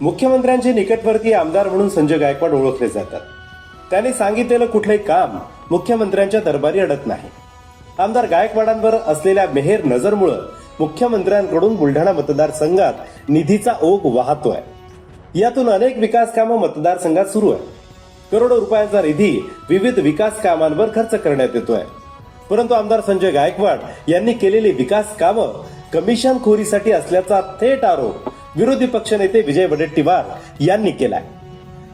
मुख्यमंत्र्यांचे निकटवर्तीय आमदार म्हणून संजय गायकवाड ओळखले जातात. त्यांनी सांगितलेलं कुठलंही काम मुख्यमंत्र्यांच्या दरबारी अडत नाही. आमदार गायकवाडांवर असलेल्या मेहेर नजरमुळं मुख्यमंत्र्यांकडून बुलढाणा मतदारसंघात निधीचा ओघ वाहतोय. यातून अनेक विकास कामं मतदारसंघात सुरू आहे करोडो रुपयांचा निधी विविध विकास कामांवर खर्च करण्यात येतोय. परंतु आमदार संजय गायकवाड यांनी केलेली विकास कामं कमिशन खोरीसाठी असल्याचा थेट आरोप विरोधी पक्षनेते विजय वडेट्टीवार यांनी केलाय.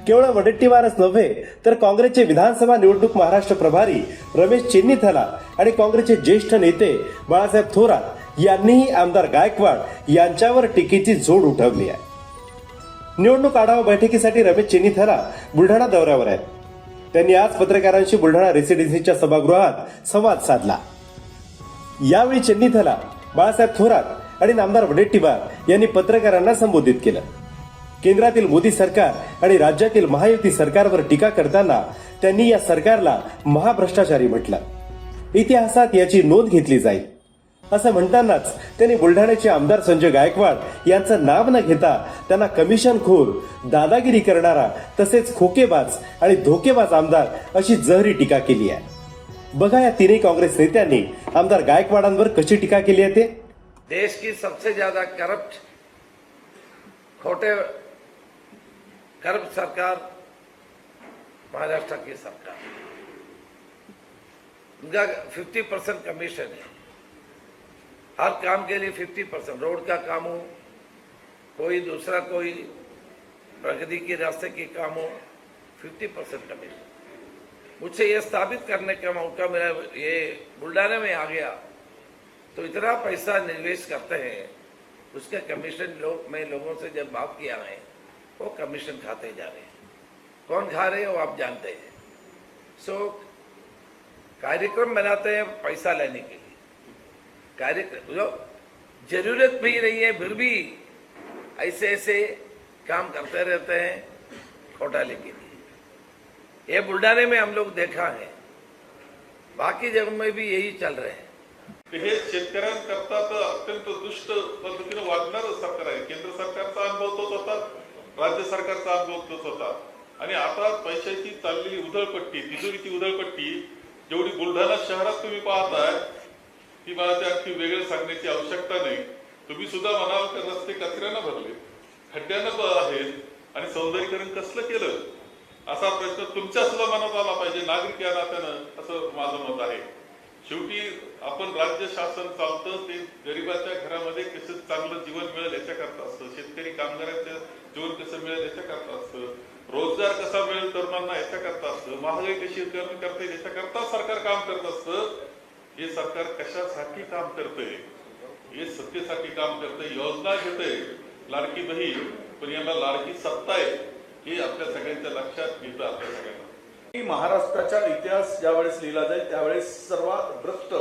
केवळ वडेट्टीवारच नव्हे तर काँग्रेसचे विधानसभा निवडणूक महाराष्ट्र प्रभारी रमेश चेन्नीथला आणि काँग्रेसचे ज्येष्ठ नेते बाळासाहेब थोरात यांनीही आमदार गायकवाड यांच्यावर टीकेची जोड उठवली आहे. निवडणूक आढावा बैठकीसाठी रमेश चेन्नीथला बुलढाणा दौऱ्यावर आहेत. त्यांनी आज पत्रकारांशी बुलढाणा रेसिडेन्सीच्या सभागृहात संवाद साधला. यावेळी चेन्नीथला बाळासाहेब थोरात आणि नामदार वडेट्टीवार यांनी पत्रकारांना संबोधित केलं. केंद्रातील मोदी सरकार आणि राज्यातील महायुती सरकारवर टीका करताना त्यांनी या सरकारला महाभ्रष्टाचारी म्हटलं. इतिहासात याची नोंद घेतली जाईल. असं म्हणतानाच त्यांनी बुलढाण्याचे आमदार संजय गायकवाड यांचं नाव न घेता त्यांना कमिशनखोर दादागिरी करणारा तसेच खोकेबाज आणि धोकेबाज आमदार अशी जहरी टीका केली आहे. बघा या तिन्ही काँग्रेस नेत्यांनी आमदार गायकवाडांवर कशी टीका केली आहे ते. देश की सबसे ज़्यादा करप्ट खोटे करप्ट सरकार महाराष्ट्र की सरकार। उनका 50 परसेंट कमीशन है। हर काम के लिए 50 परसेंट रोड का काम हो, कोई दूसरा कोई प्रगति के रास्ते के काम हो 50 परसेंट कमीशन मुझसे ये स्थापित करने का मौका मिला ये बुल्डाना में आ गया। तो इतना पैसा निवेश करते हैं, उसका कमीशन लोग, मैं लोगों से जब बात किया है, वो कमीशन खाते जा रहे हैं। कौन खा रहे हैं, वो आप जानते हैं। सो कार्यक्रम बनाते हैं पैसा लेने के लिए। कार्यक्रम, जो ज़रूरत भी नहीं है, फिर भी ऐसे ऐसे काम करते रहते हैं घोटाले के लिए। ये बुल्डाने में हम लोग देखा है। बाकी जगह में भी यही चल रहे हैं। हे शेतकऱ्यांकरता तर अत्यंत दुष्ट पद्धतीने वागणार सरकार आहे. केंद्र सरकारचा अनुभव तोच होता राज्य सरकारचा अनुभव तोच होता. आणि आता पैशाची चाललेली उधळपट्टी तिजोरीची उधळपट्टी जेवढी बुलढाणा शहरात तुम्ही पाहताय ती मला ते अगदी वेगळं सांगण्याची आवश्यकता नाही. तुम्ही सुद्धा म्हणाल तर रस्ते कचऱ्यानं भरले खड्ड्यानं ब- आहेत आणि सौंदर्यीकरण कसलं केलं? असा प्रश्न तुमच्या सुद्धा मनात आला पाहिजे नागरिक या नात्यानं असं माझं मत आहे. शेवटी आपण राज्य शासन चालतं ते गरिबाच्या घरामध्ये कसं चांगलं जीवन मिळेल याच्याकरता असतं. शेतकरी कामगारांचं जीवन कसं मिळेल याच्याकरता असतं. रोजगार कसा मिळेल तरुणांना याच्याकरता असतं. महागाई कशी कमी करता येईल याच्याकरता सरकार काम करत असतं. हे सरकार कशासाठी काम करतंय? हे सत्तेसाठी काम करतंय योजना घेतंय. लाडकी बहीण पण यांना लाडकी सत्ता आहे हे आपल्या सगळ्यांच्या लक्षात घेतं आपल्या सगळ्यांना. महाराष्ट्राचा इतिहास ज्यावेळेस लिहिला जाईल त्यावेळेस सर्वात भ्रष्ट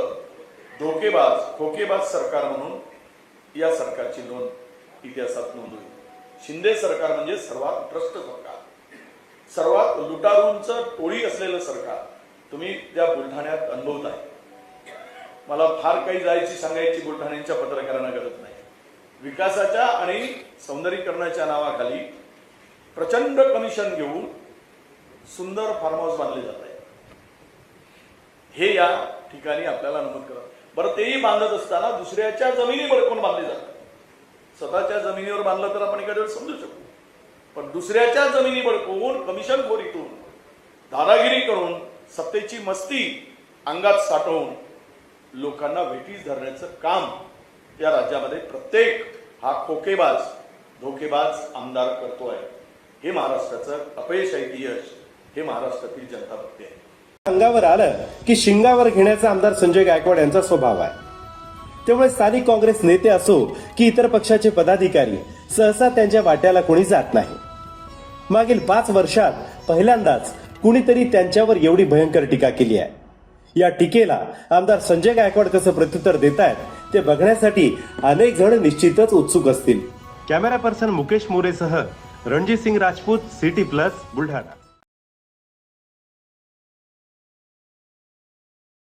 धोकेबाज खोकेबाज सरकार म्हणून या सरकारची नोंद इतिहासात नोंद होईल शिंदे सरकार म्हणजे सर्वात भ्रष्ट सरकार. सर्वात लुटारूंच टोळी असलेलं सरकार. तुम्ही त्या बुलढाण्यात अनुभवत मला फार काही जायची सांगायची बुलढाण्याच्या पत्रकारांना गरज नाही. विकासाच्या आणि सौंदर्यीकरणाच्या नावाखाली प्रचंड कमिशन घेऊन सुंदर फार्म हाऊस बांधले जात आहे. हे या ठिकाणी आपल्याला नमूद करत बरं तेही बांधत असताना दुसऱ्याच्या जमिनी बडकून बांधले जातात स्वतःच्या जमिनीवर बांधलं तर आपण एखाद्या समजू शकू. पण दुसऱ्याच्या जमिनी कोण कमिशन खोरीतून दादागिरी करून सत्तेची मस्ती अंगात साठवून लोकांना वेठीस धरण्याचं काम या राज्यामध्ये प्रत्येक हा खोकेबाज धोकेबाज आमदार करतोय. हे महाराष्ट्राचं अपयश आहे यश. हे महाराष्ट्रातील जनता बघते आहे. अंगावर आलं की शिंगावर घेण्याचा आमदार संजय गायकवाड यांचा स्वभाव आहे. त्यामुळे स्थानिक काँग्रेस नेते असो की इतर पक्षाचे पदाधिकारी सहसा त्यांच्या वाट्याला कोणी जात नाही. मागील पाच वर्षात पहिल्यांदाच कुणीतरी त्यांच्यावर एवढी भयंकर टीका केली आहे. या टीकेला आमदार संजय गायकवाड कसं प्रत्युत्तर देत आहेत ते बघण्यासाठी अनेक जण निश्चितच उत्सुक असतील. कॅमेरा पर्सन मुकेश मोरेसह रणजित सिंग राजपूत सिटी प्लस बुलढाणा.